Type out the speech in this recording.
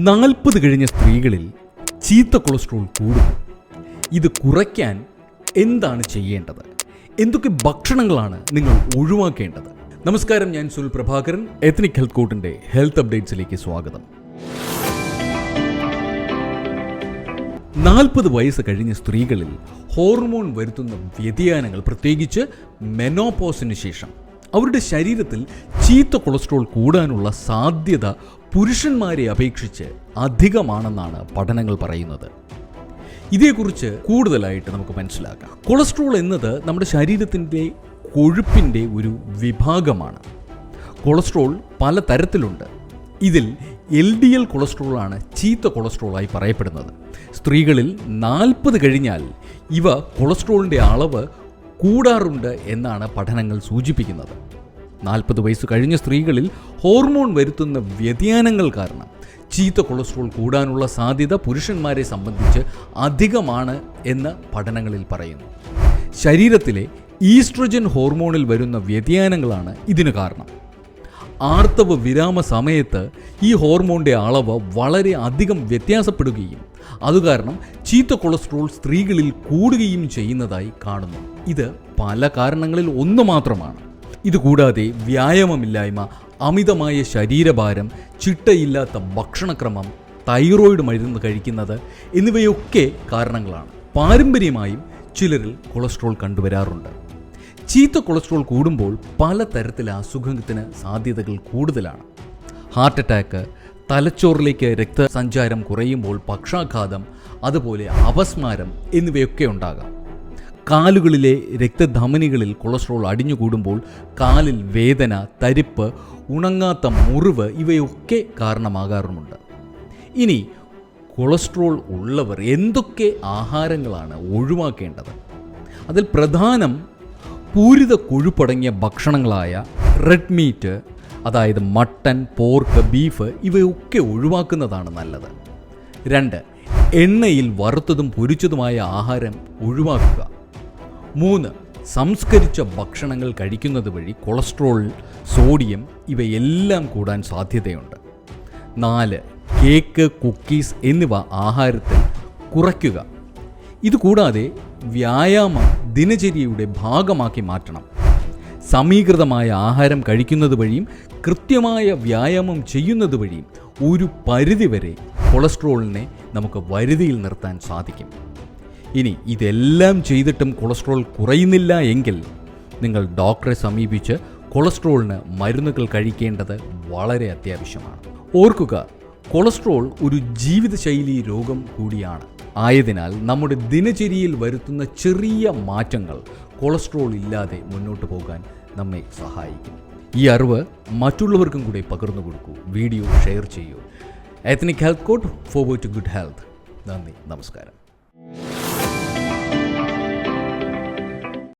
നാൽപ്പത് കഴിഞ്ഞ സ്ത്രീകളിൽ ചീത്ത കൊളസ്ട്രോൾ കൂടും. ഇത് കുറയ്ക്കാൻ എന്താണ് ചെയ്യേണ്ടത്? എന്തൊക്കെ ഭക്ഷണങ്ങളാണ് നിങ്ങൾ ഒഴിവാക്കേണ്ടത്? നമസ്കാരം ഞാൻ സുൽ പ്രഭാകരൻ. എത്നിക് ഹെൽത്ത് കോട്ടിന്റെ ഹെൽത്ത് അപ്ഡേറ്റ്സിലേക്ക് സ്വാഗതം. നാൽപ്പത് വയസ്സ് കഴിഞ്ഞ സ്ത്രീകളിൽ ഹോർമോൺ വരുത്തുന്ന വ്യതിയാനങ്ങൾ പ്രത്യേകിച്ച് മെനോപോസിന് ശേഷം അവരുടെ ശരീരത്തിൽ ചീത്ത കൊളസ്ട്രോൾ കൂടാനുള്ള സാധ്യത പുരുഷന്മാരെ അപേക്ഷിച്ച് അധികമാണെന്നാണ് പഠനങ്ങൾ പറയുന്നത്. ഇതേക്കുറിച്ച് കൂടുതലായിട്ട് നമുക്ക് മനസ്സിലാക്കാം. കൊളസ്ട്രോൾ എന്നത് നമ്മുടെ ശരീരത്തിന്റെ കൊഴുപ്പിന്റെ ഒരു വിഭാഗമാണ്. കൊളസ്ട്രോൾ പല തരത്തിലുണ്ട്. ഇതിൽ എൽ ഡി എൽ കൊളസ്ട്രോളാണ് ചീത്ത കൊളസ്ട്രോളായി പറയപ്പെടുന്നത്. സ്ത്രീകളിൽ നാൽപ്പത് കഴിഞ്ഞാൽ ഇവ കൊളസ്ട്രോളിന്റെ അളവ് കൂടാറുണ്ട് എന്നാണ് പഠനങ്ങൾ സൂചിപ്പിക്കുന്നത്. നാൽപ്പത് വയസ്സ് കഴിഞ്ഞ സ്ത്രീകളിൽ ഹോർമോൺ വരുത്തുന്ന വ്യതിയാനങ്ങൾ കാരണം ചീത്ത കൊളസ്ട്രോൾ കൂടാനുള്ള സാധ്യത പുരുഷന്മാരെ സംബന്ധിച്ച് അധികമാണ് എന്ന് പഠനങ്ങളിൽ പറയുന്നു. ശരീരത്തിലെ ഈസ്ട്രജൻ ഹോർമോണിൽ വരുന്ന വ്യതിയാനങ്ങളാണ് ഇതിന് കാരണം. ആർത്തവ വിരാമ സമയത്ത് ഈ ഹോർമോണിന്റെ അളവ് വളരെ അധികം വ്യത്യാസപ്പെടുകയും അതുകാരണം ചീത്ത കൊളസ്ട്രോൾ സ്ത്രീകളിൽ കൂടുകയും ചെയ്യുന്നതായി കാണുന്നു. ഇത് പല കാരണങ്ങളിൽ ഒന്ന് മാത്രമാണ്. ഇതുകൂടാതെ വ്യായാമമില്ലായ്മ അമിതമായ ശരീരഭാരം ചിട്ടയില്ലാത്ത ഭക്ഷണക്രമം തൈറോയിഡ് മരുന്ന് കഴിക്കുന്നത് എന്നിവയൊക്കെ കാരണങ്ങളാണ്. പാരമ്പര്യമായും ചിലരിൽ കൊളസ്ട്രോൾ കണ്ടുവരാറുണ്ട്. ചീത്ത കൊളസ്ട്രോൾ കൂടുമ്പോൾ പലതരത്തിലെ അസുഖത്തിന് സാധ്യതകൾ കൂടുതലാണ്. ഹാർട്ട് അറ്റാക്ക് തലച്ചോറിലേക്ക് രക്തസഞ്ചാരം കുറയുമ്പോൾ പക്ഷാഘാതം അതുപോലെ അപസ്മാരം എന്നിവയൊക്കെ ഉണ്ടാകാം. കാലുകളിലെ രക്തധമനികളിൽ കൊളസ്ട്രോൾ അടിഞ്ഞുകൂടുമ്പോൾ കാലിൽ വേദന തരിപ്പ് ഉണങ്ങാത്ത മുറിവ് ഇവയൊക്കെ കാരണമാകാറുമുണ്ട്. ഇനി കൊളസ്ട്രോൾ ഉള്ളവർ എന്തൊക്കെ ആഹാരങ്ങളാണ് ഒഴിവാക്കേണ്ടത്? അതിൽ പ്രധാനം പൂരിത കൊഴുപ്പടങ്ങിയ ഭക്ഷണങ്ങളായ റെഡ് മീറ്റ് അതായത് മട്ടൻ പോർക്ക് ബീഫ് ഇവയൊക്കെ ഒഴിവാക്കുന്നതാണ് നല്ലത്. രണ്ട് എണ്ണയിൽ വറുത്തതും പൊരിച്ചതുമായ ആഹാരം ഒഴിവാക്കുക. മൂന്ന് സംസ്കരിച്ച ഭക്ഷണങ്ങൾ കഴിക്കുന്നത് വഴി കൊളസ്ട്രോൾ സോഡിയം ഇവയെല്ലാം കൂടാൻ സാധ്യതയുണ്ട്. നാല് കേക്ക് കുക്കീസ് എന്നിവ ആഹാരത്തിൽ കുറയ്ക്കുക. ഇതുകൂടാതെ വ്യായാമം ദിനചര്യയുടെ ഭാഗമാക്കി മാറ്റണം. സമീകൃതമായ ആഹാരം കഴിക്കുന്നത് വഴിയും കൃത്യമായ വ്യായാമം ചെയ്യുന്നത് വഴിയും ഒരു പരിധിവരെ കൊളസ്ട്രോളിനെ നമുക്ക് വരുതിയിൽ നിർത്താൻ സാധിക്കും. ഇനി ഇതെല്ലാം ചെയ്തിട്ടും കൊളസ്ട്രോൾ കുറയുന്നില്ല എങ്കിൽ നിങ്ങൾ ഡോക്ടറെ സമീപിച്ച് കൊളസ്ട്രോളിന് മരുന്നുകൾ കഴിക്കേണ്ടത് വളരെ അത്യാവശ്യമാണ്. ഓർക്കുക കൊളസ്ട്രോൾ ഒരു ജീവിതശൈലി രോഗം കൂടിയാണ്. ആയതിനാൽ നമ്മുടെ ദിനചര്യയിൽ വരുത്തുന്ന ചെറിയ മാറ്റങ്ങൾ കൊളസ്ട്രോൾ ഇല്ലാതെ മുന്നോട്ട് പോകാൻ നമ്മെ സഹായിക്കും. ഈ അറിവ് മറ്റുള്ളവർക്കും കൂടി പകർന്നു കൊടുക്കൂ. വീഡിയോ ഷെയർ ചെയ്യൂ. Ethnic health code forward to good health നന്ദി. നമസ്കാരം.